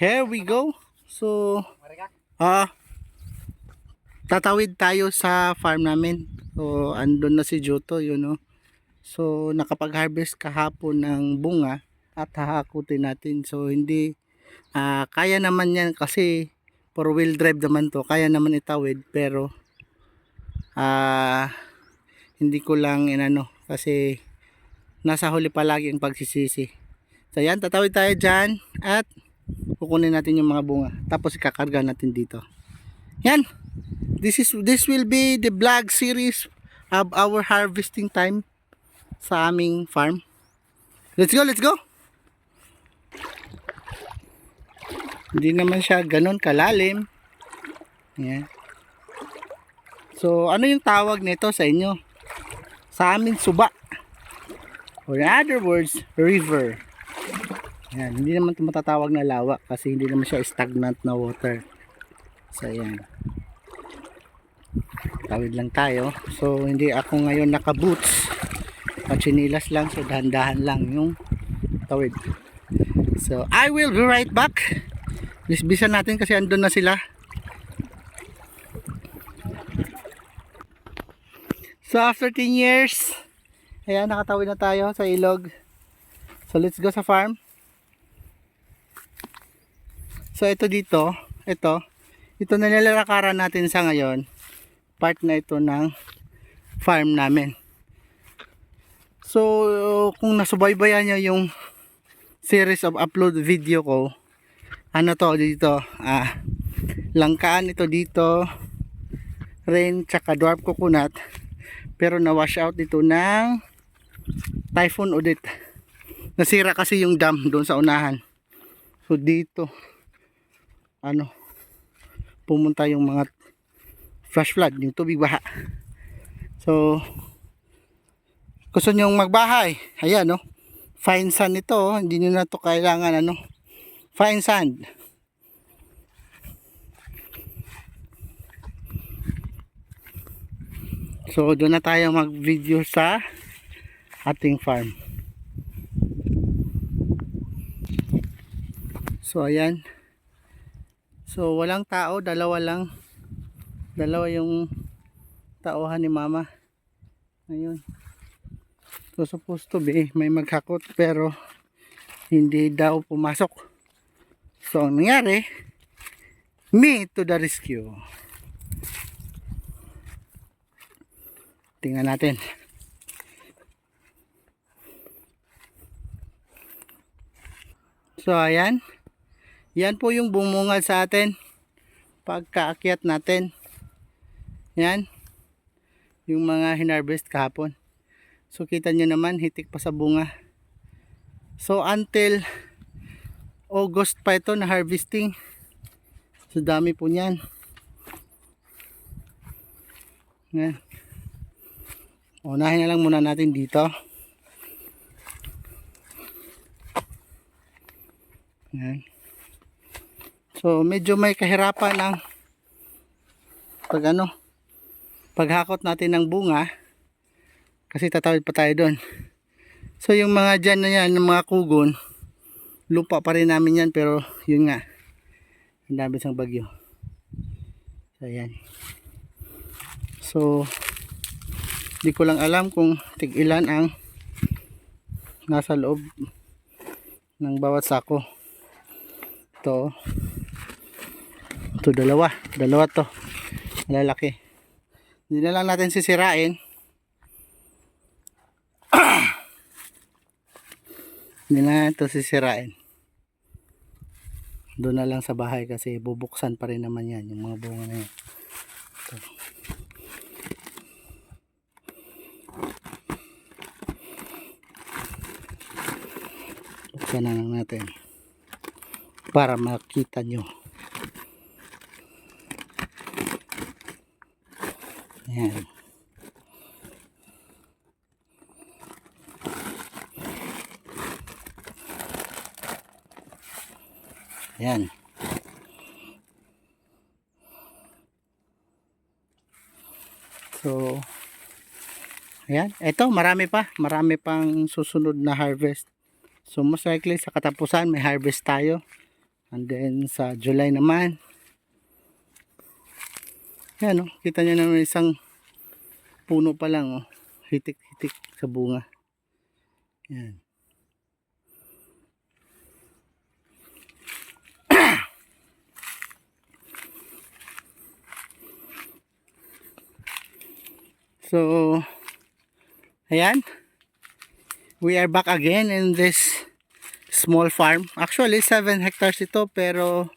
Here we go. So, ah, tatawid tayo sa farm namin. So, andun na si Joto, yun no. So, nakapag-harvest kahapon ng bunga at hahakutin natin. So, hindi, ah, kaya naman yan kasi four wheel drive naman to. Kaya naman itawid pero, ah, hindi ko lang inano kasi nasa huli palagi ang pagsisisi. So, yan, tatawid tayo dyan at kukunin natin yung mga bunga. Tapos ikakarga natin dito. Yan. This is this will be the vlog series of our harvesting time sa aming farm. Let's go let's go. Hindi naman siya ganon kalalim. Yan. So ano yung tawag nito sa inyo? Sa amin suba. Or in other words river yan, hindi naman ito matatawag na lawa kasi hindi naman siya stagnant na water. So, ayan. Tawid lang tayo. So, hindi ako ngayon naka-boots. Pachinilas lang. So, dahan-dahan lang yung tawid. So, I will be right back. Bisbisan natin kasi andun na sila. So, after 10 years, ayan, nakatawid na tayo sa ilog. So, let's go sa farm. So ito dito, ito, ito na nilalakaran natin sa ngayon. Part na ito ng farm namin. So kung nasubaybayan nyo yung series of upload video ko, ano to dito, ah, langkaan ito dito, rain tsaka dwarf coconut, pero na wash out ito ng typhoon audit. Nasira kasi yung dam doon sa unahan. So dito, ano pumunta yung mga flash flood yung tubig baha. So gusto nyong magbahay? Ayan no? Fine sand ito oh. hindi nyo na to kailangan ano? Fine sand. So doon na tayo mag video sa ating farm. So ayan So walang tao, dalawa lang. Dalawa yung tauhan ni mama. Ayun. So supposed to be may maghakot pero hindi daw pumasok. So ang nangyari, me to the rescue. Tingnan natin. So ayan. Yan po yung bumungad sa atin pagkaakyat natin. Yan. Yung mga hinarvest kahapon. So kita nyo naman hitik pa sa bunga. So until August pa ito na harvesting. So dami po niyan. Yan. Unahin na lang muna natin dito. Yan. So medyo may kahirapan ang pag ano paghakot natin ng bunga kasi tatawid pa tayo doon. So yung mga dyan na yan, ng mga kugon, lupa pa rin namin yan pero yun nga, ang dami sang bagyo. So yan. So di ko lang alam kung tig ilan ang nasa loob ng bawat sako. Ito. Ito dalawa. Dalawa to. Malalaki. Hindi na lang natin sisirain. Hindi na ito sisirain. Doon na lang sa bahay kasi bubuksan pa rin naman yan. Yung mga bunga na yan. Ito. Buksan na lang natin. Para makita nyo. Ayan. Ayan. So, ayan. Ito, marami pa. Marami pang susunod na harvest. So, most likely sa katapusan may harvest tayo. And then sa July naman. Yan oh, kita nyo naman isang puno pa lang oh. Hitik-hitik sa bunga. Yan. So, ayan. We are back again in this small farm. Actually, 7 hectares ito pero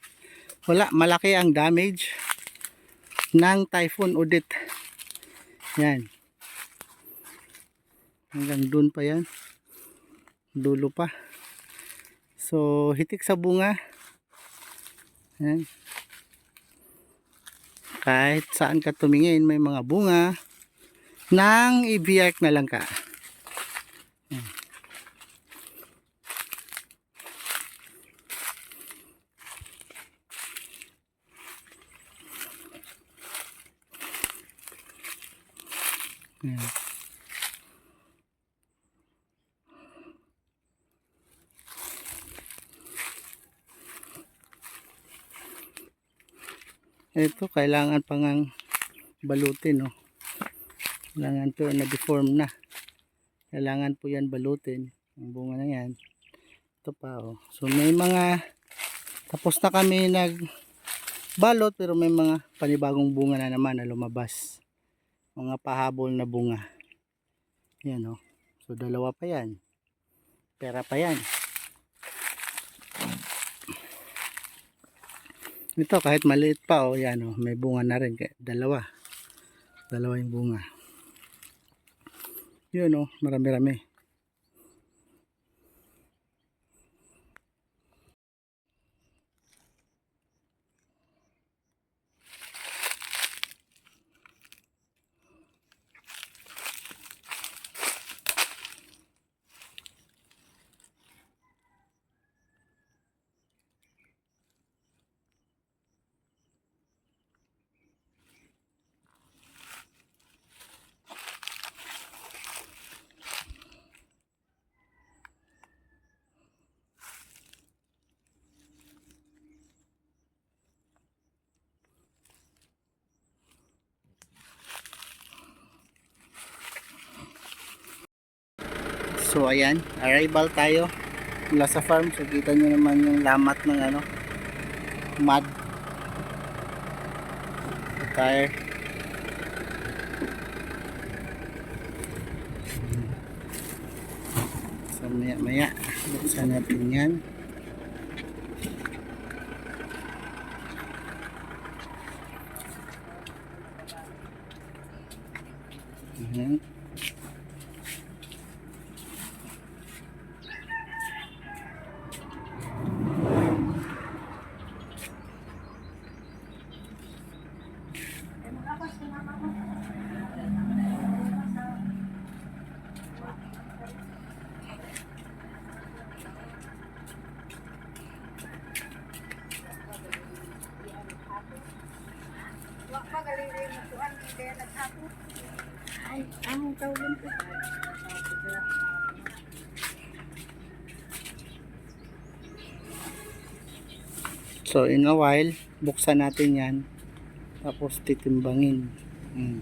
wala, malaki ang damage ng typhoon Odette. Yan. Hanggang dun pa yan. Dulo pa. So, hitik sa bunga. Yan. Kahit saan ka tumingin, may mga bunga nang ibiyak na lang ka. Yan. Ito, kailangan pang ang balutin, no? Kailangan to na deform na. Kailangan po yan balutin. Ang bunga na yan. Ito pa, oh. So, may mga tapos na kami nag balot pero may mga panibagong bunga na naman na lumabas. Mga pahabol na bunga. Yan, oh. So, dalawa pa yan. Pera pa yan. Ito kahit maliit pa oh, yan oh, may bunga na rin dalawa. Dalawa yung bunga. Yun oh, marami-rami. So ayan, arrival tayo mula sa farm. So kita nyo naman yung lamat ng ano, mud. The tire. So maya maya, buksan natin yan. Ayan. Tawag ko. So in a while, buksan natin yan. Tapos titimbangin. Mm.